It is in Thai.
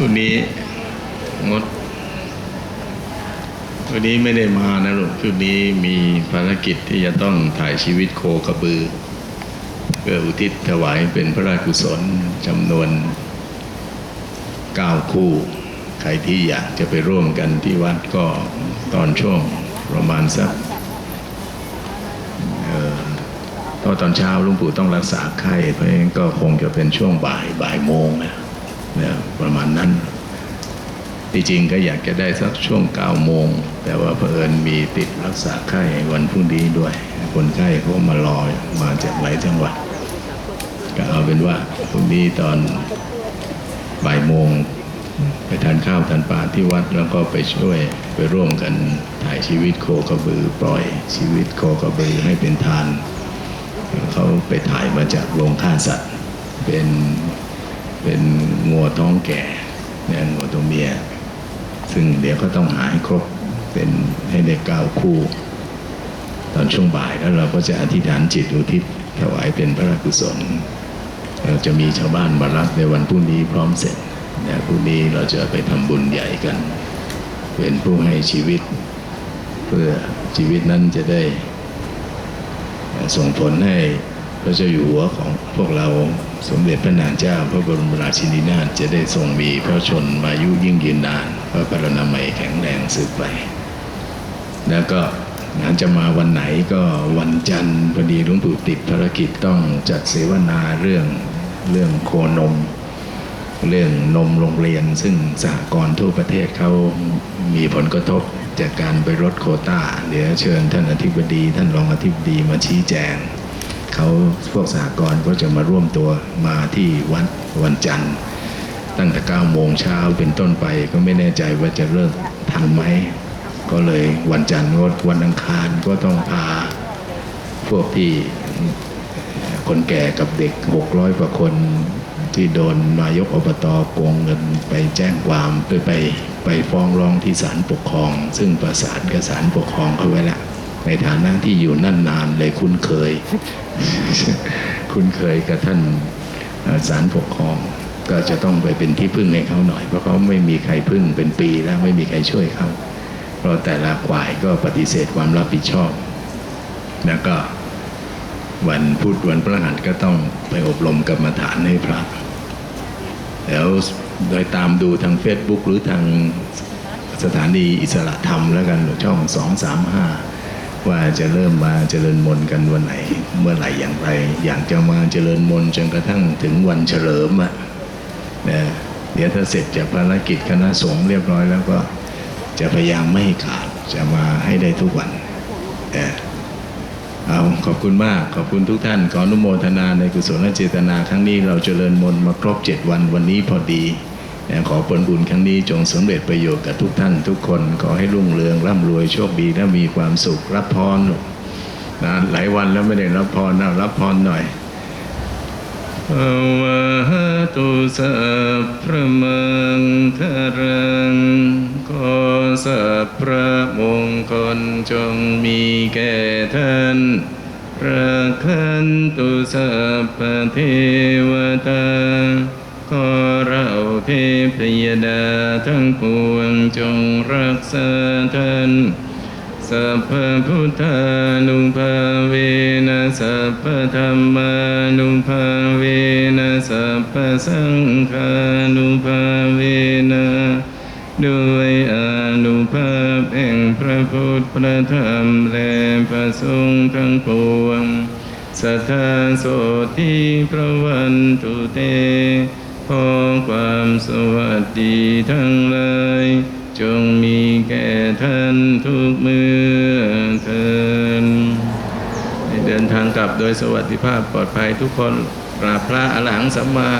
วันนี้งด วันนี้ไม่ได้มานะลูกชุดนี้มีภารกิจที่จะต้องถ่ายชีวิตโคกระบือ เพื่ออุทิศถวายเป็นพระราชกุศลจำนวน9คู่ ใครที่อยากจะไปร่วมกันที่วัดก็ตอนช่วงประมาณสักเออเพราะตอนเช้าลุงปู่ต้องรักษาไข้เพราะฉะนั้นก็คงจะเป็นช่วงบ่ายบ่ายโมงนะ เนี่ยประมาณนั้นที่จริงก็อยากจะได้สักช่วง9โมง แต่ว่าเผอิญมีติดรักษาไข้วันพรุ่งนี้ด้วย คนไข้เขามารอมาจากหลายจังหวัด ก็เอาเป็นว่าพรุ่งนี้ตอนบ่ายโมงไปทานข้าวทานปลาที่วัดแล้วก็ไปช่วยไปร่วมกันถ่ายชีวิตโคกระบือ ปล่อยชีวิตโคกระบือให้เป็นทาน เขาไปถ่ายมาจากโรงฆ่าสัตว์ เป็น เป็นงัวท้องแก่เนี่ยงัวตัวเมีย ซึ่งเดี๋ยวก็ต้องหาให้ครบเป็นให้ได้เก้าคู่ ตอนช่วงบ่ายแล้วเราก็จะอธิษฐานจิตอุทิศถวายเป็นพระราชกุศลเราจะมีชาวบ้านมารับในวันพรุ่งนี้พร้อมเสร็จนะพรุ่งนี้เราจะไปทำบุญใหญ่กัน เป็นผู้ให้ชีวิต เพื่อชีวิตนั้นจะได้ส่งผลให้ พระเจ้าอยู่หัวของพวกเราสมเด็จพระนางเจ้า พระบรมราชินีนาถจะได้ทรงมีพระชนมายุยิ่งยืนนานพระพรนามัยแข็งแรงสืบไป แล้วก็งานจะมาวันไหนก็วันจันทร์พอดีหลวงปู่ติดภารกิจต้องจัดเสวนาเรื่องเรื่องโคนม เรื่องนมโรงเรียน ซึ่งสหกรณ์ทั่วประเทศเขามีผลกระทบจากการไปลดโคต้า เดี๋ยวเชิญท่านอธิบดี ท่านรองอธิบดีมาชี้แจง เขาพวกสหกรณ์ก็จะมาร่วมตัวมาที่วัดวันจันทร์ ตั้งแต่9โมงเช้าเป็นต้นไปก็ไม่แน่ใจว่าจะเลิกทันไหม ก็เลยวันจันทร์งดวันอังคารก็ต้องพาพวกที่คนแก่กับเด็ก 600 กว่าคนที่โดนนายกอบตโกงเงินไปแจ้งความไปไปไปฟ้องร้องที่ศาลปกครอง ซึ่งประสานกับศาลปกครองเขาไว้แล้ว ในฐานะที่อยู่นั่นนานเลยคุ้นเคย คุ้นเคยกับท่านเอ่อศาลปกครอง ก็จะต้องไปเป็นที่พึ่งให้เขาหน่อย เพราะเขาไม่มีใครพึ่งเป็นปีแล้วไม่มีใครช่วยเขาเพราะแต่ละฝ่ายก็ปฏิเสธความรับผิดชอบ แล้วก็วันพุธวันพฤหัสก็ต้องไปอบรมกรรมฐานให้พระ แล้วโดยตามดูทาง Facebook หรือทางสถานีอิสระธรรมแล้วกันช่องสองสามห้า ว่าจะเริ่มมาเจริญมนต์กันวันไหน เมื่อไหร่อย่างไร อยากจะมาเจริญมนต์จนกระทั่งถึงวันเฉลิมอะนะเดี๋ยวถ้าเสร็จจากภารกิจคณะสงฆ์เรียบร้อยแล้วก็จะพยายามไม่ให้ขาดจะมาให้ได้ทุกวันเออเอาขอบคุณมากขอบคุณทุกท่าน ขออนุโมทนาในกุศลเจตนาครั้งนี้เราเจริญมนต์มาครบเจ็ดวันวันนี้พอดี ขอผลบุญครั้งนี้จงสำเร็จประโยชน์กับทุกท่านทุกคน ขอให้รุ่งเรืองร่ำรวยโชคดีและมีความสุขรับพรนะหลายวันแล้วไม่ได้รับพรนะรับพรหน่อยภวะตุสัพพะมังคารังขอสัพพะมงคลจงมีแก่ท่านรักขันตุสัพพเทวตา ขอเราเทพยดาทั้งปวงจงรักษาท่านสัพพพุทธานุภาเวนะสัพพธรรมานุภาเวนะสัพพสังฆานุภาเวนะด้วยอนุภาพแห่งพระพุทธพระธรรมและพระสงฆ์ทั้งปวงสัทธาโสติพระวันตุเต ขอความสวัสดีทั้งหลายจงมีแก่ท่านทุกเมื่อเทินเดินทางกลับโดยสวัสดิภาพปลอดภัยทุกคนกราบพระอรหังสัมมา